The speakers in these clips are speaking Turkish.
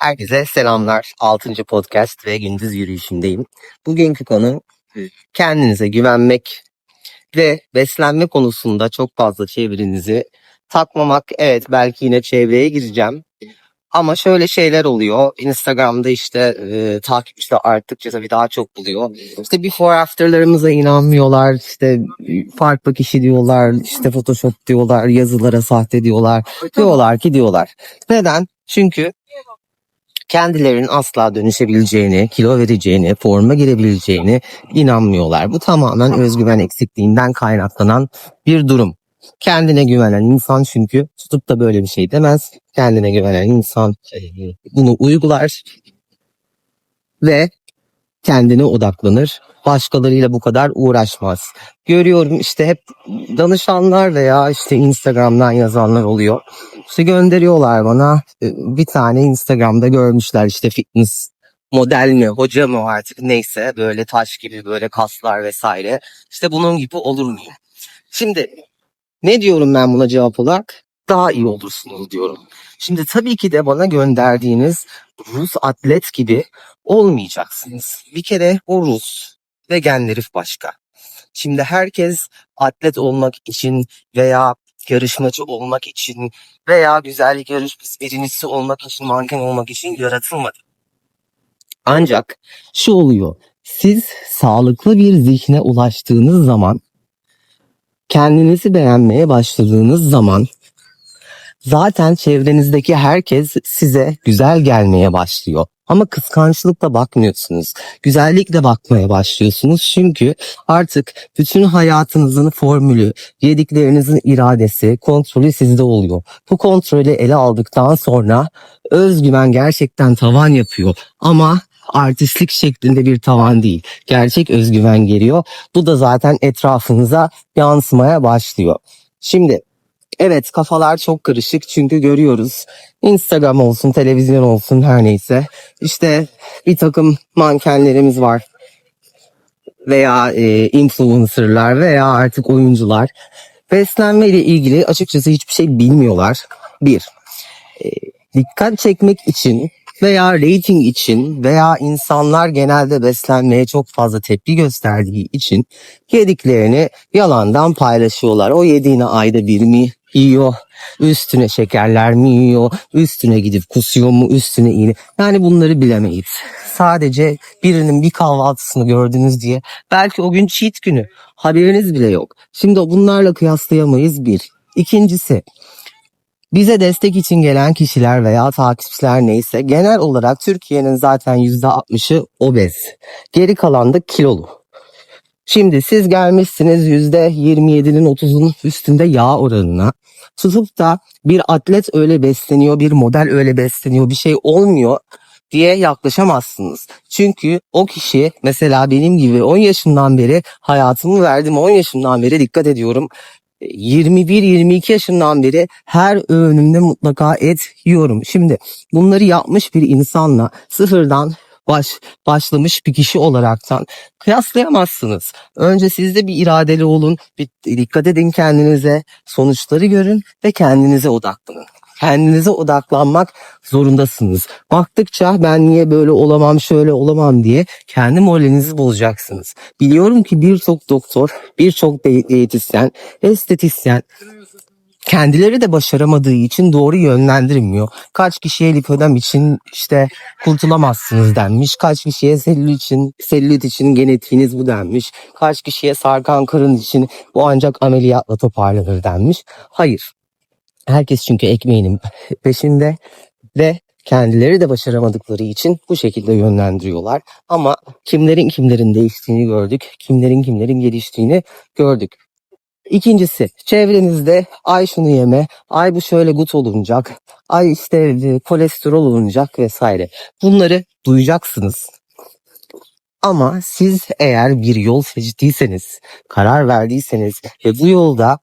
Herkese selamlar. 6. podcast ve gündüz yürüyüşündeyim. Bugünkü konu kendinize güvenmek ve beslenme konusunda çok fazla çevrenizi takmamak. Evet belki yine çevreye gireceğim. Ama şöyle şeyler oluyor. Instagram'da işte e, takipçi arttıkça tabii daha çok buluyor. İşte before after'larımıza inanmıyorlar. İşte farklı kişi diyorlar. işte photoshop diyorlar. Yazılara sahte diyorlar. Diyorlar ki diyorlar. Neden? Çünkü kendilerinin asla dönüşebileceğini, kilo vereceğini, forma girebileceğini inanmıyorlar. Bu tamamen özgüven eksikliğinden kaynaklanan bir durum. Kendine güvenen insan çünkü tutup da böyle bir şey demez. Kendine güvenen insan e, bunu uygular ve kendine odaklanır. Başkalarıyla bu kadar uğraşmaz. Görüyorum işte hep danışanlar veya işte Instagram'dan yazanlar oluyor. İşte gönderiyorlar bana e, bir tane Instagram'da görmüşler işte fitness model mi hoca mı artık neyse böyle taş gibi böyle kaslar vesaire. İşte bunun gibi olur muyum? Şimdi ne diyorum ben buna cevap olarak? Daha iyi olursunuz diyorum. Şimdi tabii ki de bana gönderdiğiniz Rus atlet gibi olmayacaksınız. Bir kere o Rus ve genleri başka. Şimdi herkes atlet olmak için veya yarışmacı olmak için veya güzellik yarışması birincisi olmak için, manken olmak için yaratılmadı. Ancak şu oluyor. Siz sağlıklı bir zihne ulaştığınız zaman, kendinizi beğenmeye başladığınız zaman zaten çevrenizdeki herkes size güzel gelmeye başlıyor. Ama kıskançlıkla bakmıyorsunuz. Güzellikle bakmaya başlıyorsunuz. Çünkü artık bütün hayatınızın formülü, yediklerinizin iradesi, kontrolü sizde oluyor. Bu kontrolü ele aldıktan sonra özgüven gerçekten tavan yapıyor. Ama artistlik şeklinde bir tavan değil. Gerçek özgüven geliyor. Bu da zaten etrafınıza yansımaya başlıyor. Şimdi evet kafalar çok karışık çünkü görüyoruz. Instagram olsun, televizyon olsun her neyse. İşte bir takım mankenlerimiz var. Veya e, influencerlar veya artık oyuncular. Beslenme ile ilgili açıkçası hiçbir şey bilmiyorlar. Bir, e, dikkat çekmek için veya rating için veya insanlar genelde beslenmeye çok fazla tepki gösterdiği için yediklerini yalandan paylaşıyorlar. O yediğini ayda bir mi yiyor? Üstüne şekerler mi yiyor? Üstüne gidip kusuyor mu? Üstüne iğne. Yani bunları bilemeyiz. Sadece birinin bir kahvaltısını gördünüz diye belki o gün cheat günü haberiniz bile yok. Şimdi bunlarla kıyaslayamayız bir. İkincisi bize destek için gelen kişiler veya takipçiler neyse genel olarak Türkiye'nin zaten %60'ı obez. Geri kalan da kilolu. Şimdi siz gelmişsiniz %27'nin 30'un üstünde yağ oranına. Tutup da bir atlet öyle besleniyor, bir model öyle besleniyor, bir şey olmuyor diye yaklaşamazsınız. Çünkü o kişi mesela benim gibi 10 yaşından beri hayatımı verdim. 10 yaşından beri dikkat ediyorum. 21-22 yaşından beri her öğünümde mutlaka et yiyorum. Şimdi bunları yapmış bir insanla sıfırdan baş, başlamış bir kişi olaraktan kıyaslayamazsınız. Önce sizde bir iradeli olun, bir dikkat edin kendinize, sonuçları görün ve kendinize odaklanın. Kendinize odaklanmak zorundasınız. Baktıkça ben niye böyle olamam, şöyle olamam diye kendi moralinizi bozacaksınız. Biliyorum ki birçok doktor, birçok diyetisyen, estetisyen kendileri de başaramadığı için doğru yönlendirmiyor. Kaç kişiye lipödem için işte kurtulamazsınız denmiş. Kaç kişiye selülit için, selülit için genetiğiniz bu denmiş. Kaç kişiye sarkan karın için bu ancak ameliyatla toparlanır denmiş. Hayır. Herkes çünkü ekmeğinin peşinde ve kendileri de başaramadıkları için bu şekilde yönlendiriyorlar. Ama kimlerin kimlerin değiştiğini gördük. Kimlerin kimlerin geliştiğini gördük. İkincisi çevrenizde ay şunu yeme, ay bu şöyle gut olunacak, ay işte e, kolesterol olunacak vesaire. Bunları duyacaksınız. Ama siz eğer bir yol seçtiyseniz, karar verdiyseniz ve bu yolda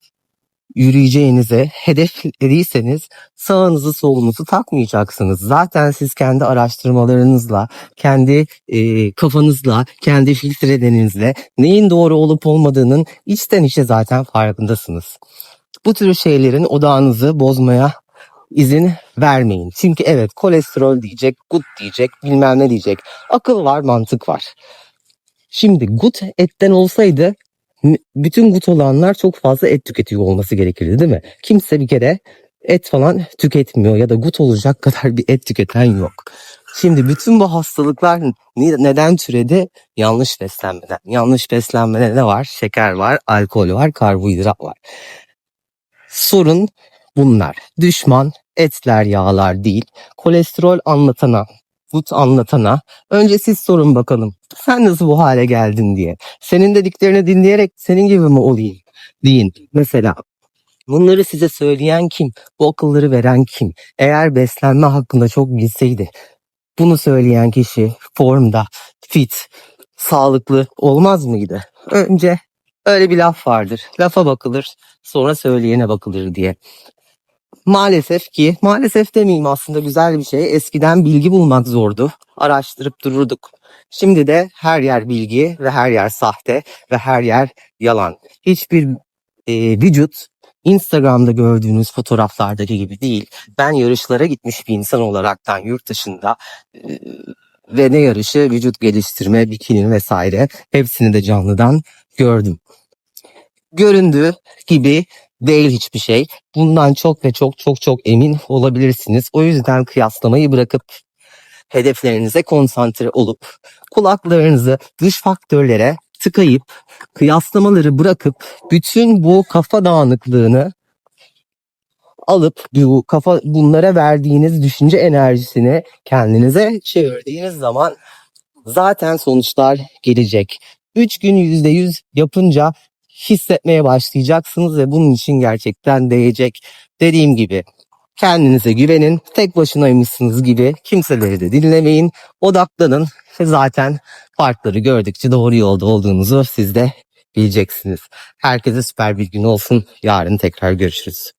yürüyeceğinize hedeflediyseniz sağınızı solunuzu takmayacaksınız. Zaten siz kendi araştırmalarınızla, kendi e, kafanızla, kendi filtrelerinizle neyin doğru olup olmadığının içten içe zaten farkındasınız. Bu tür şeylerin odağınızı bozmaya izin vermeyin. Çünkü evet kolesterol diyecek, gut diyecek, bilmem ne diyecek. Akıl var, mantık var. Şimdi gut etten olsaydı bütün gut olanlar çok fazla et tüketiyor olması gerekirdi değil mi? Kimse bir kere et falan tüketmiyor ya da gut olacak kadar bir et tüketen yok. Şimdi bütün bu hastalıklar neden türedi? Yanlış beslenmeden. Yanlış beslenmede ne var? Şeker var, alkol var, karbonhidrat var. Sorun bunlar. Düşman etler, yağlar değil. Kolesterol anlatana, gut anlatana önce siz sorun bakalım. Sen nasıl bu hale geldin diye. Senin dediklerini dinleyerek senin gibi mi olayım deyin. Mesela bunları size söyleyen kim? Bu akılları veren kim? Eğer beslenme hakkında çok bilseydi bunu söyleyen kişi formda, fit, sağlıklı olmaz mıydı? Önce öyle bir laf vardır. Lafa bakılır, sonra söyleyene bakılır diye. Maalesef ki, maalesef demeyeyim aslında güzel bir şey. Eskiden bilgi bulmak zordu. Araştırıp dururduk. Şimdi de her yer bilgi ve her yer sahte ve her yer yalan. Hiçbir e, vücut Instagram'da gördüğünüz fotoğraflardaki gibi değil. Ben yarışlara gitmiş bir insan olaraktan yurt dışında e, ve ne yarışı vücut geliştirme, bikini vesaire hepsini de canlıdan gördüm. Göründüğü gibi değil hiçbir şey. Bundan çok ve çok çok çok emin olabilirsiniz. O yüzden kıyaslamayı bırakıp hedeflerinize konsantre olup kulaklarınızı dış faktörlere tıkayıp kıyaslamaları bırakıp bütün bu kafa dağınıklığını alıp bu kafa bunlara verdiğiniz düşünce enerjisini kendinize çevirdiğiniz zaman zaten sonuçlar gelecek. 3 gün %100 yapınca hissetmeye başlayacaksınız ve bunun için gerçekten değecek. Dediğim gibi kendinize güvenin. Tek başınaymışsınız gibi kimseleri de dinlemeyin. Odaklanın zaten farkları gördükçe doğru yolda olduğunuzu siz de bileceksiniz. Herkese süper bir gün olsun. Yarın tekrar görüşürüz.